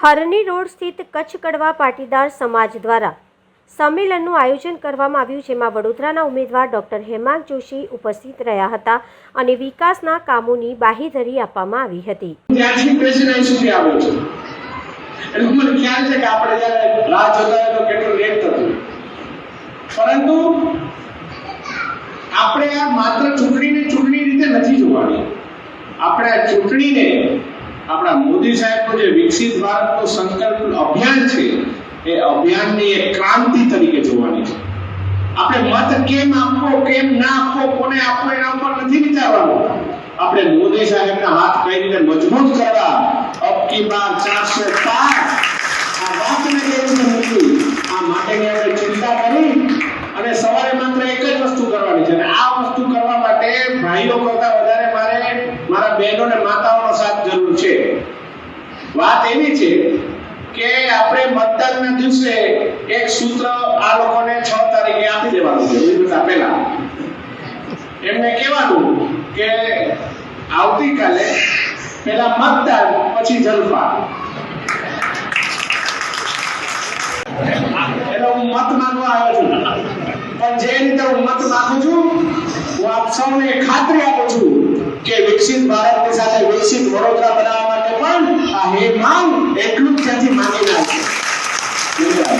હરણી road સ્થિત કચ્છ કડવા પાટીદાર સમાજ દ્વારા સંમેલનનું આયોજન કરવામાં આવ્યું, જેમાં વડોદરાના ઉમેદવાર ડોક્ટર હેમાંગ જોશી ઉપસ્થિત રહ્યા હતા અને વિકાસના કામોની બાહીધરી આપવામાં આવી હતી. પરંતુ આપણે આ માત્ર ચૂંટણીને ચૂંટણી રીતે નથી જોવાની. આપણે આ ચૂંટણીને આપણા મોદી સાહેબનો જે વિકસિત ભારતનો સંકલ્પ અભિયાન છે, એ અભિયાનની એક ક્રાંતિ તરીકે જોવાની છે. આપણે મત કેમ આપવો કેમ ના આપવો કોને આપવો એના ઉપર નથી વિચારવાનું. આપણે મોદી સાહેબના હાથ કઈ રીતે મજબૂત કરવા, અબ કી બાર 400 પાર આ વાતને કેવી મૂકવી આ માટેની આપણે ચિંતા કરી, અને સવારે માત્ર એક જ વસ્તુ કરવાની છે. અને આ વસ્તુ કરવા માટે ભાઈઓ કરતા વધારે મારે, મારા બહેનો ને માતાઓનો વાત એવી છે કે આપણે મતદાનના દિવસે એક સૂત્ર આ લોકોને છ તારીખે આપી દેવાનું છે વિરોધતા પહેલા. એમને કહેવાનું કે આવતીકાલે પહેલા મતદાન, પછી જલપા એટલે હું મત માંગવા આવ્યો છું. પણ જે રીતે હું મત માંગુ છું, હું આપ સૌને ખાતરી આપું છું કે વિકસિત ભારતની સાથે બનાવવા માટે